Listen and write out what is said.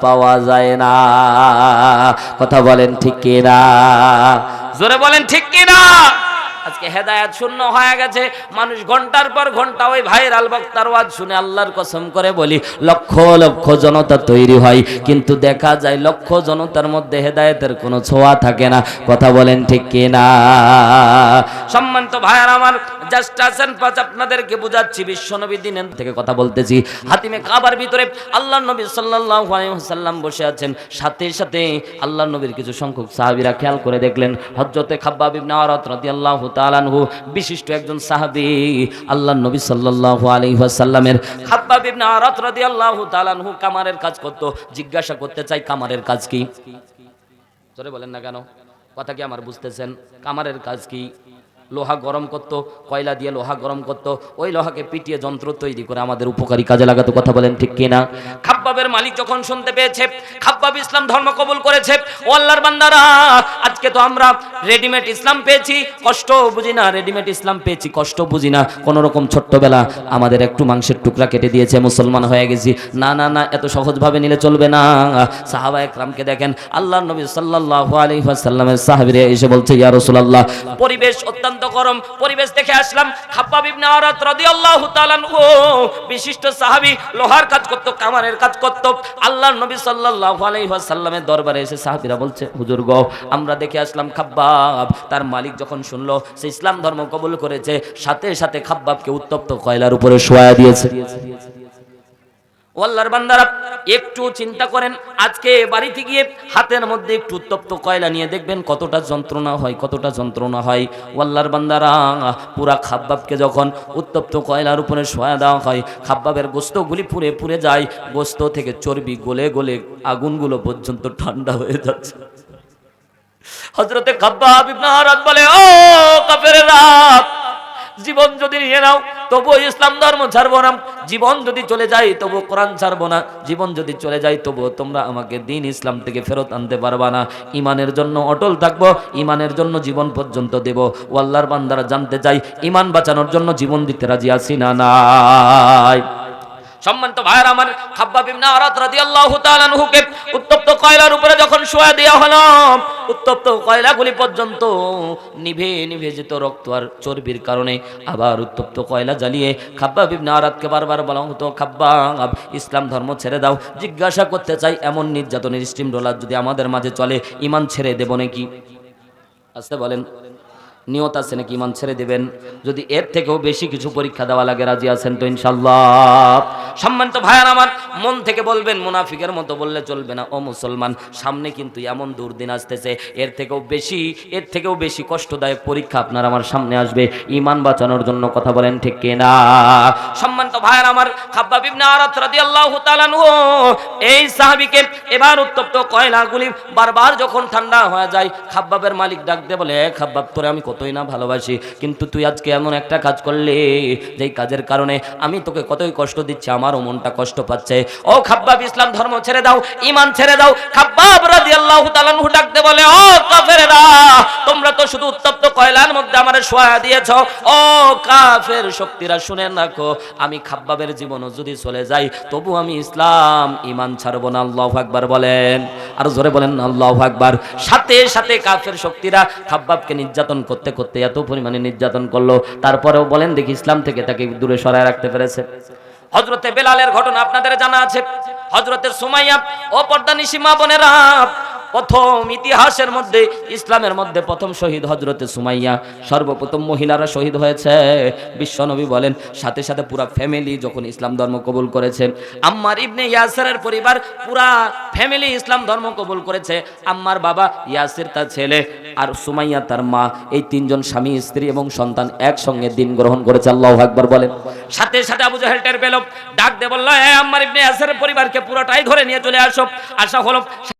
পাওয়া যায় না। কথা বলেন ঠিক কিনা? জোরে বলেন ঠিক কিনা? আজকে হেদায়াত শূন্য হয়ে গেছে। মানুষ ঘণ্টার পর ঘণ্টা ওই ভাইরাল বক্তার ওয়াজ শুনে আল্লাহর কসম করে বলি, লক্ষ লক্ষ জনতা তৈরি হয়। কিন্তু দেখা যায় লক্ষ জনতার মধ্যে হেদায়েতের কোনো ছোঁয়া থাকে না। কথা বলেন ঠিক কিনা? সম্মানিত ভাইয়ার আমার জাস্ট আছেন পাঁচ আপনাদেরকে বুঝাচ্ছি, বিশ্বনবী দিনের থেকে কথা বলতেছি। হাতিমে কাবার ভিতরে আল্লাহ নবী বসে আছেন। সাথে সাথে আল্লাহ নবীর কিছু সংখ্যক খেয়াল করে দেখলেন বিশিষ্ট একজন আল্লাহ নবী কামারের কাজ করত, জিজ্ঞাসা করতে চাই, কামারের কাজ কি? বলেন না কেন? কথা কি আমার বুঝতেছেন? কামারের কাজ কি? লোহা গরম করত, কয়লা দিয়ে লোহা গরম করত, ওই লোহাকে পিটিয়ে যন্ত্র তৈরি করে আমাদের উপকারী কাজে লাগাতো, কথা বলেন ঠিক কিনা? খাব্বাবের মালিক যখন শুনতে পেয়েছে, খাব্বাব ইসলাম ধর্ম কবুল করেছে, ও আল্লাহর বান্দারা, আজকে তো আমরা রেডিমেড ইসলাম পেয়েছি, কষ্ট বুঝি না রেডিমেড ইসলাম পেয়েছি, কষ্ট বুঝি না কোনো রকম ছোট্টবেলা আমাদের একটু মাংসের টুকরা কেটে দিয়েছে, মুসলমান হয়ে গেছি। না না না, এত সহজভাবে নিলে চলবে না। সাহাবা একরামকে দেখেন আল্লাহ নবী সাল্লাল্লাহু আলাইহি ওয়াসাল্লামের সাহাবীরা এসে বলছে, ইয়া রাসূলুল্লাহ, পরিবেশ অত্যন্ত গরম, পরিবেশ দেখে আসলাম, খাব্বাব ইবনে আরাত রাদিয়াল্লাহু তাআলা বিশিষ্ট সাহাবী, লোহার কাজ করত, কামারের কাজ করত। আল্লাহর নবী সাল্লাল্লাহু আলাইহি ওয়াসাল্লামের দরবারে এসে সাহাবীরা বলছে, হুজুর গো, আমরা দেখে আসলাম খাব্বাব। তার মালিক যখন শুনলো, সে ইসলাম ধর্ম কবুল করেছে, সাথে সাথে খাব্বাবকে উত্তপ্ত কয়লার উপরে শোয়া দিয়েছে। ও আল্লাহর বান্দারা, একটু চিন্তা করেন, আজকে বাড়িতে গিয়ে হাতের মধ্যে একটু উত্তপ্ত কয়লা নিয়ে দেখবেন কতটা যন্ত্রণা হয়, কতটা যন্ত্রণা হয়। ও আল্লাহর বান্দারা, পুরা খাব্বাবকে যখন উত্তপ্ত কয়লার উপরে শোয়া দেওয়া হয়, খাব্বাবের গোস্তগুলি পুড়ে পুড়ে যায়, গোস্ত থেকে চর্বি গলে গলে আগুনগুলো পর্যন্ত ঠান্ডা হয়ে যাচ্ছে। হজরতে খাব্বাব ইবনে বলে, ও কাফেরেরা যদি নিয়ে নাও তবু ইসলাম ধর্ম ছাড়বো না। জীবন যদি চলে যায় তবু কোরআন ছাড়বো না। জীবন যদি চলে যায় তবু তোমরা আমাকে দিন ইসলাম থেকে ফেরত আনতে পারবা না। ইমানের জন্য অটল থাকব, ইমানের জন্য জীবন পর্যন্ত দেব। ওয়াল্লার বান্দারা জানতে চাই, ইমান বাঁচানোর জন্য জীবন দিতে রাজি আছি না নাই। সম্মানিত ভাইয়ের আমার খাব্বাব ইবনে আরাত রাদিয়াল্লাহু তাআলা আনহুকে উত্তপ্ত কয়লার উপরে যখন শোয়া দেওয়া হলো, উত্তপ্ত কয়লাগুলি পর্যন্ত নিভে নিভে যেত রক্ত আর চর্বির কারণে। আবার উত্তপ্ত কয়লা জ্বালিয়ে খাব্বাব ইবনে আরাতকে বারবার বলা হতো খাব্বাব ইসলাম ধর্ম ছেড়ে দাও, জিজ্ঞাসা করতে চাই এমন নির্যাতনের স্টিম রোলার যদি আমাদের মাঝে চলে, ইমান ছেড়ে দেব নাকি? আসতে বলেন, নিয়ত আছে নাকি ইমান ছেড়ে দেবেন? যদি এর থেকেও বেশি কিছু পরীক্ষা দেওয়া লাগে, রাজি আছেন তো ইনশাল্লাহ সম্মানিত ভাইয়ার আমার মন থেকে বলবেন, মুনাফিকের মতো বললে চলবে না। ও মুসলমান, সামনে কিন্তু এমন দুর্দিন আসতেছে, এর থেকেও বেশি, এর থেকেও বেশি কষ্টদায়ক পরীক্ষা আপনার আমার সামনে আসবে। ইমান বাঁচানোর জন্য কথা বলেন ঠিক কিনা? সম্মানিত ভাইয়ার আমার খাব্বাব ইবনে আরাত রাদিয়াল্লাহু তাআলা এই সাহাবীকে এবার উত্তপ্ত কয়লাগুলি বারবার যখন ঠান্ডা হয়ে যায়, খাব্বাবের মালিক ডাক দিয়ে বলে, "এ খাব্বাব, তোরে আমি কতই না ভালোবাসি, কিন্তু তুই আজকে এমন একটা কাজ করলে, যেই কাজের কারণে আমি তোকে কতই কষ্ট দিচ্ছি আমারও মনটা কষ্ট পাচ্ছে। ও খাব্বাব, ইসলাম ধর্ম ছেড়ে দাও ইমান ছেড়ে দাও। খাব্বাব রাদিয়াল্লাহু তাআলা আনহু ডাক বলে, ও কাফেররা, তোমরা তো শুধু উত্তপ্ত কয়লার মধ্যে আমারে শোয়া দিয়েছ। ও কাফের শক্তিরা, শুনে রাখো, আমি খাব্বাবের জীবনও যদি চলে যাই, তবু আমি ইসলাম ইমান ছাড়বো না। আল্লাহু আকবার বলেন। আর জোরে বলেন না আল্লাহু আকবার। সাথে সাথে কাফের শক্তিরা খাব্বাবকে নির্যাতন করতে করতে এত পরিমাণে নির্যাতন করল। তারপরেও বলেন, দেখি ইসলাম থেকে তাকে দূরে সরায় রাখতে পেরেছে। হজরতে বেলালের ঘটনা আপনাদের জানা আছে। হজরতের সুমাইয়া ও পর্দা বনের বোনেরা প্রথম ইতিহাসের মধ্যে, ইসলামের মধ্যে প্রথম শহীদ হজরতে সুমাইয়া। সর্বপ্রথম মহিলারা শহীদ হয়েছে। বিশ্বনবী বলেন, সাথে সাথে পুরা ফ্যামিলি যখন ইসলাম ধর্ম কবুল করেছে। আম্মার ইবনে ইয়াসেরের পরিবার পুরা ফ্যামিলি ইসলাম ধর্ম কবুল করেছে। আম্মার বাবা ইয়াসির, তার ছেলে আর সুমাইয়া, তার মা। এই তিনজন স্বামী, স্ত্রী এবং সন্তান একসঙ্গে দিন গ্রহণ করেছে। আল্লাহ আকবার বলেন। সাথে সাথে আবু জাহেল টের পেল। ডাক দে বলল হ্যাঁ আম্মার ইবনে ইয়াসেরের পরিবারকে পুরোটাই ধরে নিয়ে চলে আসো। আশা হলো